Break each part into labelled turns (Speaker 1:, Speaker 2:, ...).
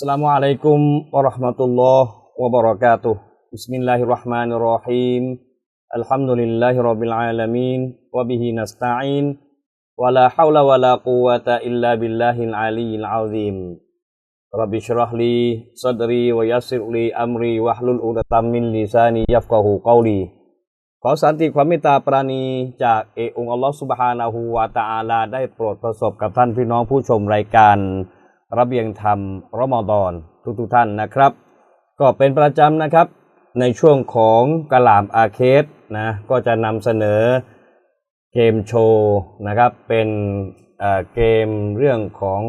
Speaker 1: Assalamualaikum warahmatullahi wabarakatuh. Bismillahirrahmanirrahim. Alhamdulillahirabbil alamin wa bihi nasta'in. Wala haula wala quwwata illa billahil aliyyil azim. Rabbi syrah li sadri wa yassir li amri wahlul 'uqdatam min lisani yafqahu qawli. ขอสันติความเมตตาปราณีจากเอองค์อัลลอฮฺสุบฮานาหูวาตาอาลาได้โปรดประสบกับท่านพี่น้องผู้ชมรายการ ระเบียงธรรมรอมฎอนทุกๆท่านนะครับ ก็เป็นประจำนะครับในช่วงของกะหลามอาเคสนะก็จะนำเสนอเกมโชว์นะครับเป็นเกมเรื่องของ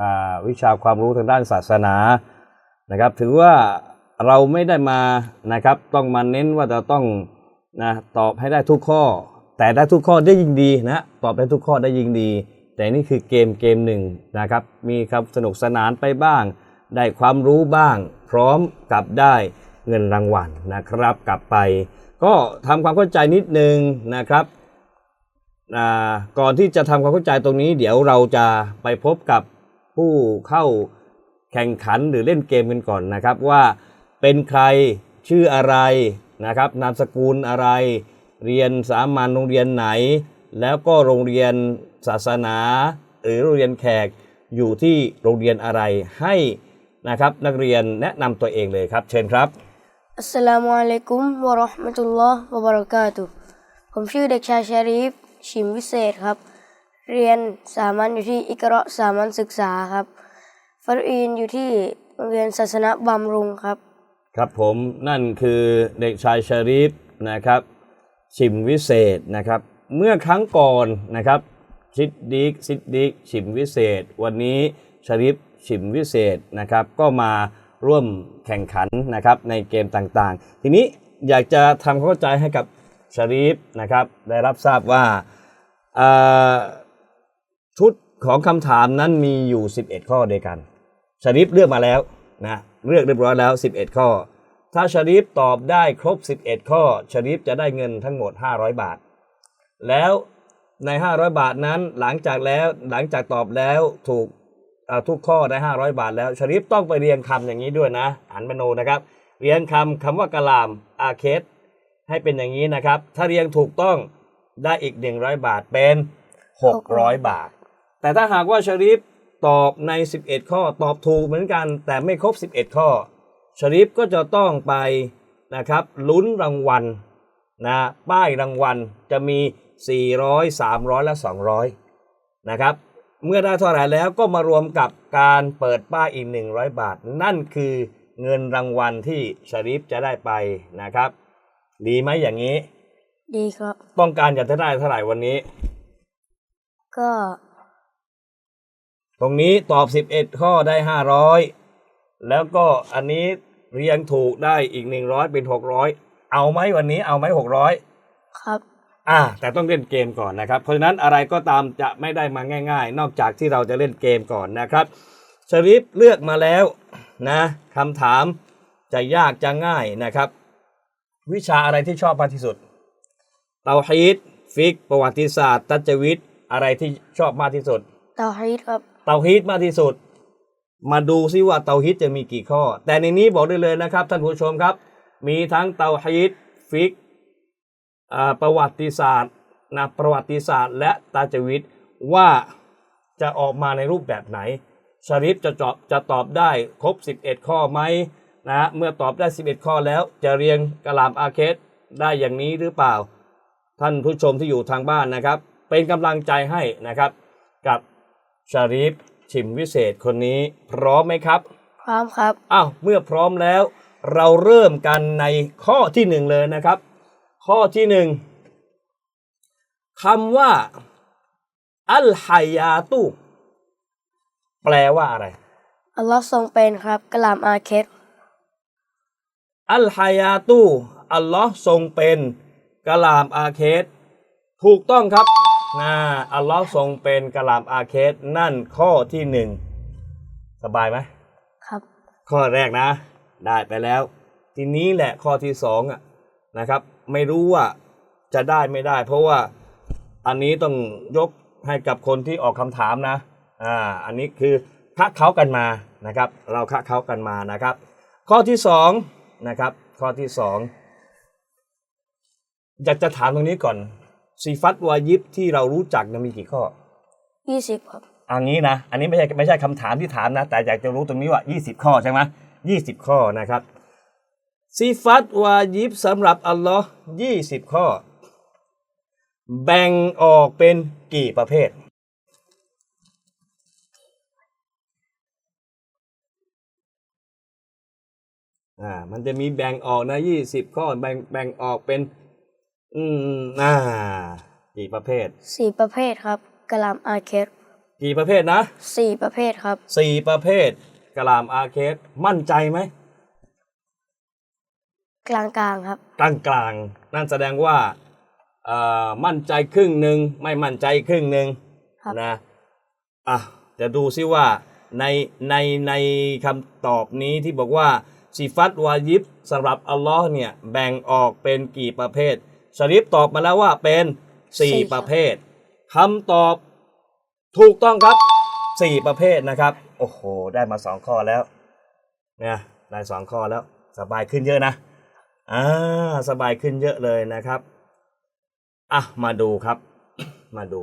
Speaker 1: อวิชาความรู้ทางด้านศาสนานะครับ ถือว่าเราไม่ได้มานะครับต้องมาเน้นว่าจะต้องนะตอบให้ได้ทุกข้อ แต่ได้ทุกข้อได้ยิ่งดีนะตอบได้ทุกข้อได้ยิ่งดี แต่นี่คือเกมเกมหนึ่งนะครับ มีครับสนุกสนานไปบ้าง ได้ความรู้บ้าง พร้อมกับได้เงินรางวัลนะครับ กลับไป ก็ทำความเข้าใจนิดนึงนะครับก่อนที่จะทำความเข้าใจตรงนี้ เดี๋ยวเราจะไปพบกับผู้เข้าแข่งขันหรือเล่นเกมกันก่อนนะครับว่าเป็นใครชื่ออะไรนะครับ นามสกุลอะไร เรียนสามัญโรงเรียนไหน แล้วก็โรงเรียนศาสนา หรือโรงเรียนแขกอยู่ที่โรงเรียนอะไรให้นะครับนักเรียนแนะนำตัวเองเลยครับ เชิญครับ
Speaker 2: อัสสลามุอะลัยกุมวะเราะห์มะตุลลอฮ์วะบะเราะกาตุฮ์ผมชื่อเด็กชายชารีฟชิมวิเศษครับ เรียนสามัญอยู่ที่อิกเราะห์สามัญศึกษาครับฟารุอีนอยู่ที่โรงเรียนศาสนาบำรุงครับ
Speaker 1: ครับผมนั่นคือเด็กชายชารีฟนะครับ ชิมวิเศษนะครับ เมื่อครั้งก่อนนะครับซิดดิกซิดดิกชิมวิเศษ วันนี้ชรีฟชิมวิเศษนะครับก็มาร่วมแข่งขันนะครับในเกมต่างๆ ทีนี้อยากจะทำความเข้าใจให้กับชรีฟนะครับได้รับทราบว่าชุดของคำถามนั้นมีอยู่ 11 ข้อด้วยกันชริฟเลือกมาแล้วนะเลือกเรียบร้อยแล้ว 11 ข้อ ถ้าชริฟตอบได้ครบ 11 ข้อชริฟจะได้เงินทั้งหมด 500 บาท แล้วใน 500 บาทนั้นหลังจากแล้วหลังจากตอบแล้วถูกอ่าทุกข้อได้ 500 บาทแล้วชาริฟต้องไปเรียงคำอย่างนี้ด้วยนะอ่านมโนนะครับ เรียงคำคำว่ากะลามอาเคสให้เป็นอย่างนี้นะครับ ถ้าเรียงถูกต้องได้อีก 100 บาทเป็น 600 บาท แต่ถ้าหากว่าชาริฟตอบใน 11 ข้อตอบถูกเหมือนกัน แต่ไม่ครบ 11 ข้อชาริฟก็จะต้องไปนะครับลุ้นรางวัลนะป้ายรางวัลจะมี 400 300 และ 200 นะครับ เมื่อได้เท่าไหร่แล้วก็มารวมกับการเปิดป้ายอีก 100 บาท นั่นคือเงินรางวัลที่ชาริฟจะได้ไปนะครับ ดีไหมอย่างนี้
Speaker 2: ดีครับ
Speaker 1: ต้องการจะได้เท่าไหร่วันนี้
Speaker 2: ก็
Speaker 1: ตรงนี้ตอบ 11 ข้อได้ 500 แล้วก็อันนี้เรียงถูกได้อีก 100 เป็น 600 เอาไหมวันนี้เอาไหม600
Speaker 2: ครับ
Speaker 1: อ่าแต่ต้องเล่นเกมก่อนนะครับ เพราะฉะนั้นอะไรก็ตามจะไม่ได้มาง่าย ๆ นอกจากที่เราจะเล่นเกมก่อนนะครับชริฟเลือกมาแล้วนะคำถามจะยากจะง่ายนะครับ วิชาอะไรที่ชอบมากที่สุด เตาฮีดฟิก ประวัติศาสตร์ ตัจวิทย์อะไรที่ชอบมากที่สุด
Speaker 2: เตาฮีดครับ
Speaker 1: เตาฮีดมากที่สุด มาดูซิว่าเตาฮีดจะมีกี่ข้อ แต่ในนี้บอกได้เลยนะครับท่านผู้ชมครับ มีทั้งเตาฮีดฟิกอ่า ประวัติศาสตร์นะประวัติศาสตร์และตาจวิทย์ว่าจะออกมาในรูปแบบไหนชาริฟจะตอบจะตอบได้ครบ 11 ข้อไหมนะเมื่อตอบได้ 11 ข้อแล้วจะเรียงกะลามอาเคสได้อย่างนี้หรือเปล่า ท่านผู้ชมที่อยู่ทางบ้านนะครับ เป็นกำลังใจให้นะครับ กับชาริฟชิมวิเศษคนนี้พร้อมไหมครับ
Speaker 2: พร้อมครับ
Speaker 1: อ้าวเมื่อพร้อมแล้ว เราเริ่มกันในข้อที่หนึ่งเลยนะครับ ข้อที่หนึ่งคำว่า อัลฮายาตุ แปลว่าอะไร
Speaker 2: อัลลอฮ์ทรงเป็นครับกะลามอาเคส
Speaker 1: อัลฮายาตุ อัลลอฮ์ทรงเป็นกะลามอาเคสถูกต้องครับนะอัลลอฮ์ทรงเป็นกะลามอาเคสนั่นข้อที่หนึ่งสบายไหม
Speaker 2: ครับ
Speaker 1: ข้อแรกนะ ได้ไปแล้ว ทีนี้แหละข้อที่สองอะนะครับ ไม่รู้ว่าจะได้ไม่ได้ เพราะว่าอันนี้ต้องยกให้กับคนที่ออกคำถามนะอ่าอันนี้คือพักเขากันมานะครับ เราคะเขากันมานะครับ ข้อที่สองนะครับ ข้อที่สองอยากจะถามตรงนี้ก่อนซีฟัตวายิบที่เรารู้จักนะมีกี่ข้อ
Speaker 2: ยี่สิบครับ
Speaker 1: อันนี้นะ อันนี้ไม่ใช่ไม่ใช่คำถามที่ถามนะ แต่อยากจะรู้ตรงนี้ว่า 20 ข้อใช่ไหม20ข้อนะครับ ซีฟัตวายิบสำหรับอัลลอฮ์20ข้อ แบ่งออกเป็นกี่ประเภท อ่า มันจะมีแบ่งออกนะ20ข้อ แบ่งแบ่งออกเป็น อืม อ่า กี่ประเภท
Speaker 2: สี่ประเภทครับกะลามอาเคส
Speaker 1: กี่ประเภทนะ
Speaker 2: สี่ประเภทครับ
Speaker 1: สี่ประเภทกะลามอาเคสมั่นใจไหม
Speaker 2: กลางๆครับ
Speaker 1: กลางกลางๆนั่นแสดงว่าเอ่อมั่นใจครึ่งหนึ่งไม่มั่นใจครึ่งหนึ่ง
Speaker 2: ครับ
Speaker 1: นะอะจะดูซิว่าในในในคำตอบนี้ที่บอกว่าสิฟัตวายิบสำหรับอัลลอฮ์เนี่ยแบ่งออกเป็นกี่ประเภทชาริฟตอบมาแล้วว่าเป็นสี่ประเภทคำตอบถูกต้องครับสี่ประเภทนะครับ โอ้โห ได้มาสองข้อแล้ว เนี่ยได้สองข้อแล้วสบายขึ้นเยอะนะ อ่าสบายขึ้นเยอะเลยนะครับ อะ มาดูครับ มาดู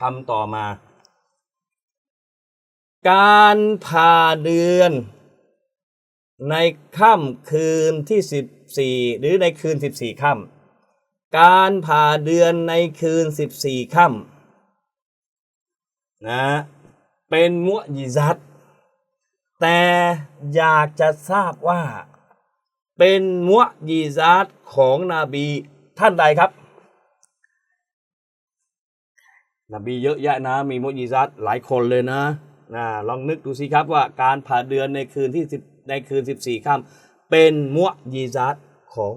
Speaker 1: คำต่อมา การผ่าเดือน ในค่ำคืนที่สิบสี่หรือในคืนสิบสี่ค่ำการผ่าเดือนในคืนสิบสี่ค่ำนะเป็นมุอญิซัตแต่อยากจะทราบว่า เป็นมุอญิซัตของนบีท่านใดครับ นบีเยอะแยะนะ มีมุอญิซัตหลายคนเลยนะนะลองนึกดูสิครับว่าการผ่าเดือนในคืนที่10ในคืน 14ค่ำเป็นมุอญิซัตของ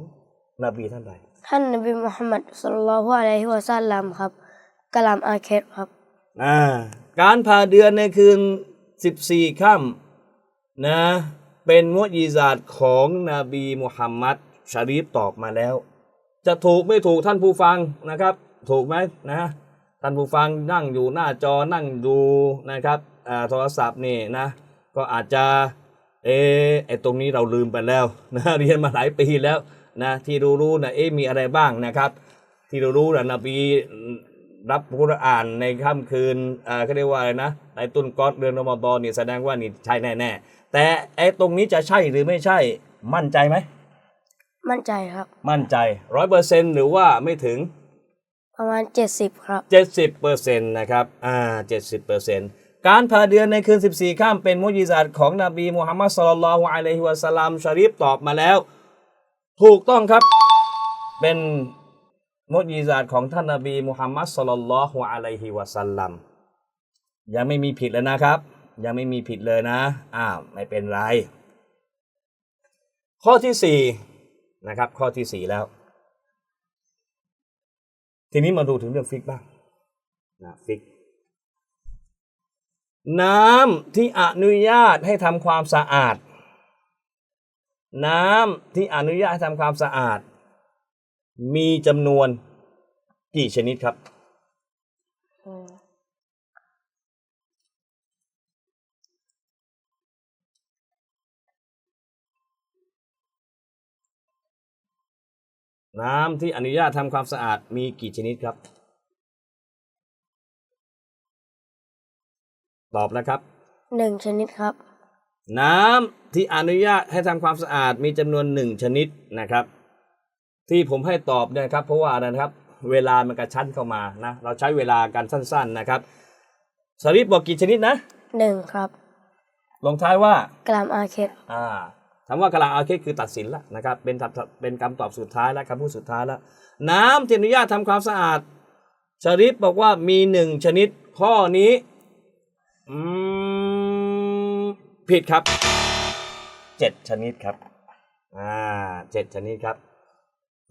Speaker 1: นบีท่านใด
Speaker 2: ท่านนบีมุฮัมมัดสุลลัลลอฮุอะลัยฮิวะซัลลัมครับกะลามอาเคสครับ
Speaker 1: อ่าการผ่าเดือนในคืน 14ค่ำนะ เป็นมุอญิซัตของนบีมุฮัมมัดชารีฟตอบมาแล้ว จะถูกไม่ถูกท่านผู้ฟังนะครับ ถูกไหมนะท่านผู้ฟังนั่งอยู่หน้าจอนั่งดูนะครับอ่าโทรศัพท์นี่นะ ก็อาจจะเออไอตรงนี้เราลืมไปแล้วนะเรียนมาหลายปีแล้วนะที่รู้รู้ๆนะเอ๊มีอะไรบ้างนะครับ ที่รารู้นะนบี รับกุรอานในค่ำคืนอ่าเขาเรียกว่าอะไรนะในตุนกอดเดือนรอมฎอนนี่แสดงว่านี่ใช่แน่ๆแต่ไอ้ตรงนี้จะใช่หรือไม่ใช่มั่นใจไหม
Speaker 2: มั่นใจครับ
Speaker 1: มั่นใจร้อยเปอร์เซ็นหรือว่าไม่ถึง
Speaker 2: ประมาณเจ็ดสิบครับ
Speaker 1: 70เปอร์เซ็นต์นะครับอ่า70เปอร์เซ็นต์การผ่าเดือนในคืน 14 ข้ามเป็นมุญิซาตของนบีมุฮัมมัดสุลลัลลอฮุอะลัยฮิวะสัลลัมชาริฟตอบมาแล้ว ถูกต้องครับเป็น มุญิซาตของท่านนบีมุฮัมมัดสุลลัลลอฮุอะลัยฮิวะสัลลัมยังไม่มีผิดเลยนะครับ ยังไม่มีผิดเลยนะอ้าวไม่เป็นไร ข้อที่สี่นะครับ ข้อที่สี่แล้ว ทีนี้มาดูถึงเรื่องฟิกบ้างนะฟิก น้ำที่อนุญาตให้ทำความสะอาด น้ำที่อนุญาตให้ทำความสะอาด มีจำนวนกี่ชนิดครับ น้ำที่อนุญาตทำความสะอาดมีกี่ชนิดครับ ตอบแล้วครับ
Speaker 2: หนึ่งชนิดครับ
Speaker 1: น้ำที่อนุญาตให้ทำความสะอาดมีจำนวนหนึ่งชนิดนะครับ ที่ผมให้ตอบเนี่ยครับเพราะว่าอะไรนะครับ เวลามันกระชั้นเข้ามานะเราใช้เวลากันสั้น ๆนะครับสริปบอกกี่ชนิดนะ
Speaker 2: หนึ่งครับ
Speaker 1: ลงท้ายว่า
Speaker 2: กะลามอาเคส
Speaker 1: อ่าคำว่ากลาอาเคสคือตัดสินแล้วนะครับเป็นคำเป็นคำตอบสุดท้ายและคำพูดสุดท้ายแล้ว น้ำที่อนุญาตทำความสะอาดชริปบอกว่ามีหนึ่งชนิดข้อนี้อืมผิดครับเจ็ดชนิดครับอ่าเจ็ดชนิดครับเ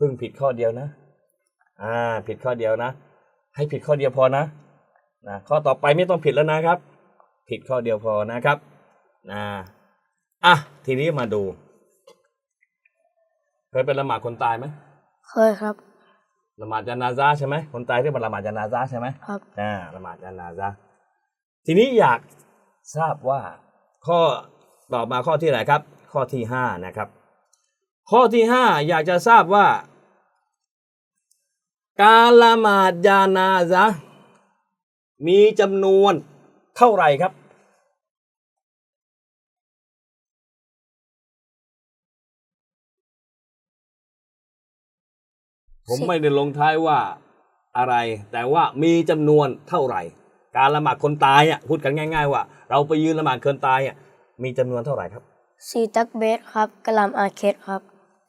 Speaker 1: พิ่งผิดข้อเดียวนะ อ่า ผิดข้อเดียวนะ ให้ผิดข้อเดียวพอนะนะข้อต่อไปไม่ต้องผิดแล้วนะครับ ผิดข้อเดียวพอนะครับนะอะทีนี้มาดู เคยเป็นละหมาดคนตายไหม
Speaker 2: เคยครับ
Speaker 1: ละหมาดจานาซาใช่ไหมคนตายเรียกว่าละหมาดจานาซาใช่ไหม
Speaker 2: ครับ
Speaker 1: อ่าละหมาดจานาซาทีนี้อยากทราบว่าข้อต่อมาข้อที่ไหนครับ ข้อที่ห้านะครับ ข้อที่ห้าอยากจะทราบว่า การละหมาดยานาซะห์มีจำนวนเท่าไหร่ครับ ผม
Speaker 2: สิบ
Speaker 1: ไม่ได้ลงท้ายว่าอะไร แต่ว่ามีจำนวนเท่าไหร่ การละหมาดคนตายอะพูดกันง่าย ๆ ว่า เราไปยืนละหมาดคนตายอะมีจำนวนเท่าไหร่ครับ
Speaker 2: สี่ตักเบสครับกะลามอาเคดครับ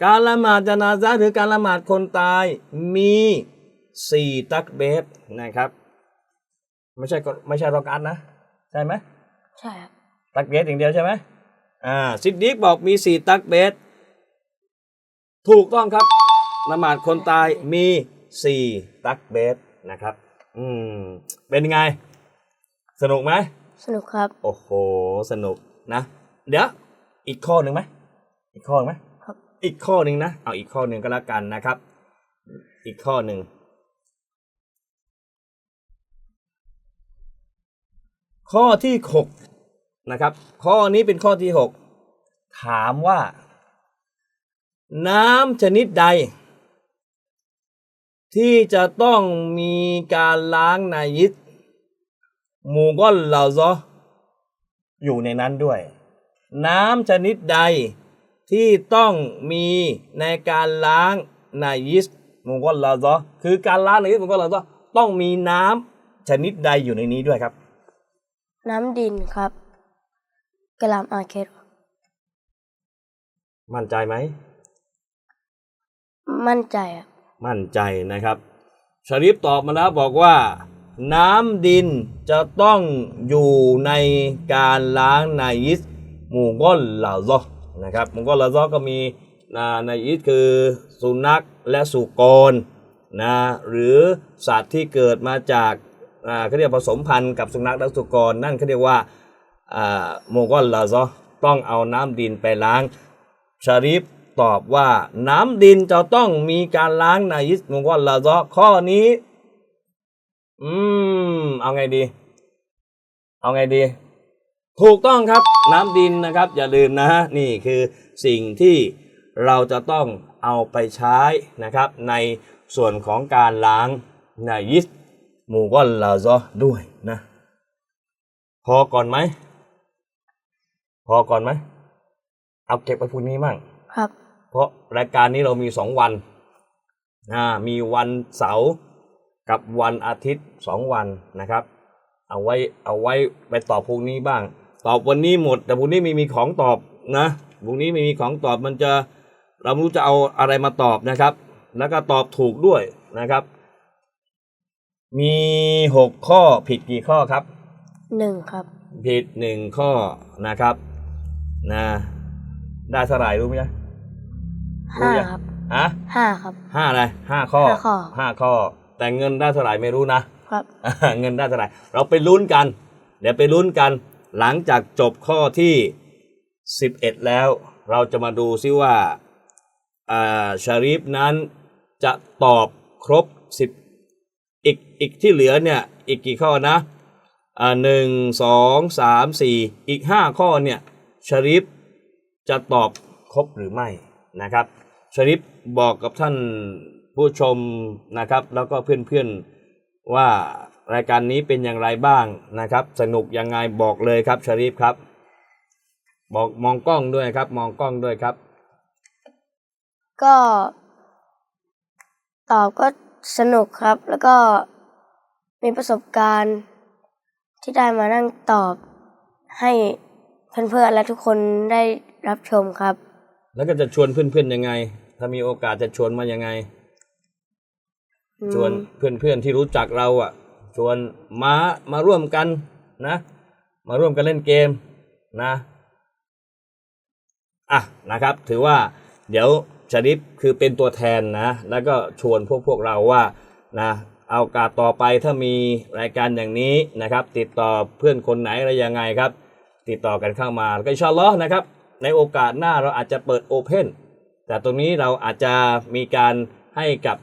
Speaker 1: การละหมาดจนาซะห์หรือการละหมาดคนตายมี สี่ตักเบสนะครับ ไม่ใช่ก็ไม่ใช่รอกอันนะ ใช่ไหม
Speaker 2: ใช่ครับ
Speaker 1: ตักเบสอย่างเดียวใช่ไหมอ่าซิดดิกบอกมีสี่ตักเบสถูกต้องครับละหมาดคนตายมีสี่ตักเบสนะครับ อืม เป็นไง สนุกไหม
Speaker 2: สนุกครับ
Speaker 1: โอ้โห สนุกนะ เดี๋ยว อีกข้อหนึ่งไหม อีกข้อหนึ่งไหม
Speaker 2: ครับ
Speaker 1: อีกข้อหนึ่งนะ เอาอีกข้อหนึ่งก็แล้วกันนะครับ อีกข้อหนึ่ง ข้อที่หกนะครับ ข้อนี้เป็นข้อที่หกถามว่า น้ำชนิดใด ที่จะต้องมีการล้างนายิดหมูก้อนเหล่าซออยู่ในนั้นด้วย น้ำชนิดใดที่ต้องมีในการล้างนายิสหมูก้อนเหล่าซอคือการล้างนายิสหมูก้อนเหล่าซอต้องมีน้ำชนิดใดอยู่ในนี้ด้วยครับ
Speaker 2: น้ำดินครับกะลามอาเคด
Speaker 1: มั่นใจไหม
Speaker 2: มั่นใจครับ
Speaker 1: มั่นใจนะครับชาริฟตอบมาแล้วบอกว่า น้ำดินจะต้องอยู่ในการล้างนายิสหมู่ก้อนเหล่าซอนะครับหมู่ก้อนเหล่าซอก็มีนานายิสคือสุนัขและสุกรนะหรือสัตว์ที่เกิดมาจาก อ่าเขาเรียกผสมพันธุ์กับสุนัขและสุกรนั่นเขาเรียกว่าอ่าหมู่ก้อนลาซอต้องเอาน้ำดินไปล้างชาริฟตอบว่าน้ำดินจะต้องมีการล้างนายิสมุกอนลาซอข้อนี้ อืม เอาไงดี เอาไงดี ถูกต้องครับ น้ำดินนะครับ อย่าลืมนะฮะนี่คือสิ่งที่เราจะต้องเอาไปใช้นะครับ ในส่วนของการล้างนายิส มูกอนลาซอด้วยนะ พอก่อนไหม พอก่อนไหม เอาเก็บไปพรุ่งนี้มั่ง
Speaker 2: ครับ
Speaker 1: เพราะรายการนี้เรามีสองวันอ่ามีวันเสาร์กับวันอาทิตย์สองวันนะครับ เอาไว้เอาไว้ไปตอบพรุ่งนี้บ้าง ตอบวันนี้หมด แต่พรุ่งนี้ไม่มีของตอบนะพรุ่งนี้ไม่มีของตอบมันจะเราไม่รู้จะเอาอะไรมาตอบนะครับ แล้วก็ตอบถูกด้วยนะครับ มีหกข้อผิดกี่ข้อครับ
Speaker 2: หนึ่งครับ
Speaker 1: ผิดหนึ่งข้อนะครับนะได้เท่าไหร่รู้ไหมจ๊ะรู้
Speaker 2: ห้า
Speaker 1: ยัง
Speaker 2: ครับ
Speaker 1: ฮะ
Speaker 2: ห้าครับ
Speaker 1: ห้าอะไรห้าข้อ
Speaker 2: ห้าข้อ
Speaker 1: ห้าข้อ แต่เงินได้เท่าไหร่ไม่รู้นะ
Speaker 2: ครับ
Speaker 1: เงินได้เท่าไหร่เราไปลุ้นกัน เดี๋ยวไปลุ้นกัน หลังจากจบข้อที่สิบเอ็ดแล้ว เราจะมาดูซิว่าอ่าชารีฟนั้นจะตอบครบสิบ อีกอีกที่เหลือเนี่ยอีกกี่ข้อนะอ่าหนึ่งสองสามสี่อีกห้าข้อเนี่ยชรีฟจะตอบครบหรือไม่นะครับชรีฟบอกกับท่านผู้ชมนะครับ แล้วก็เพื่อนๆว่ารายการนี้เป็นอย่างไรบ้างนะครับ สนุกยังไงบอกเลยครับชรีฟครับ บอกมองกล้องด้วยครับ มองกล้องด้วยครับ
Speaker 2: ก็ ตอบก็ สนุกครับ แล้วก็มีประสบการณ์ที่ได้มานั่งตอบให้เพื่อนๆและทุกคนได้รับชมครับ
Speaker 1: แล้วก็จะชวนเพื่อนๆยังไง ถ้ามีโอกาสจะชวนมายังไง ชวนเพื่อนๆที่รู้จักเราอะ ชวนมามาร่วมกันนะ มาร่วมกันเล่นเกมนะอะนะครับ ถือว่าเดี๋ยว ชริปคือเป็นตัวแทนนะแล้วก็ชวนพวกพวกเราว่านะเอากาสต่อไปถ้ามีรายการอย่างนี้นะครับ ติดต่อเพื่อนคนไหนอะไรยังไงครับ ติดต่อกันเข้ามาก็อินชาอัลลอฮ์นะครับ ในโอกาสหน้าเราอาจจะเปิดโอเพนแต่ตรงนี้เราอาจจะมีการให้กับ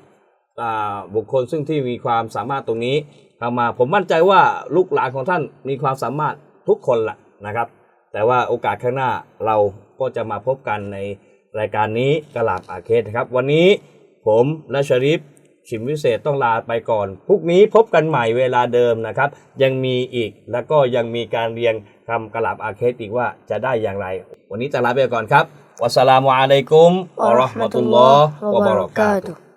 Speaker 1: บุคคลซึ่งที่มีความสามารถตรงนี้เข้ามาผมมั่นใจว่าลูกหลานของท่านมีความสามารถทุกคนแหละนะครับ แต่ว่าโอกาสข้างหน้าเราก็จะมาพบกันใน รายการนี้กะลาบอาเคสนะครับ วันนี้ผมและชริฟชิมวิเศษต้องลาไปก่อนพรุ่งนี้พบกันใหม่เวลาเดิมนะครับ ยังมีอีกแล้วก็ยังมีการเรียงคำกะลาบอาเคสอีกว่าจะได้อย่างไร วันนี้จะลาไปก่อนครับวัสสลามุอะลัยกุมวะเราะห์มะตุลลอฮ์วะบะเราะกาตุฮ์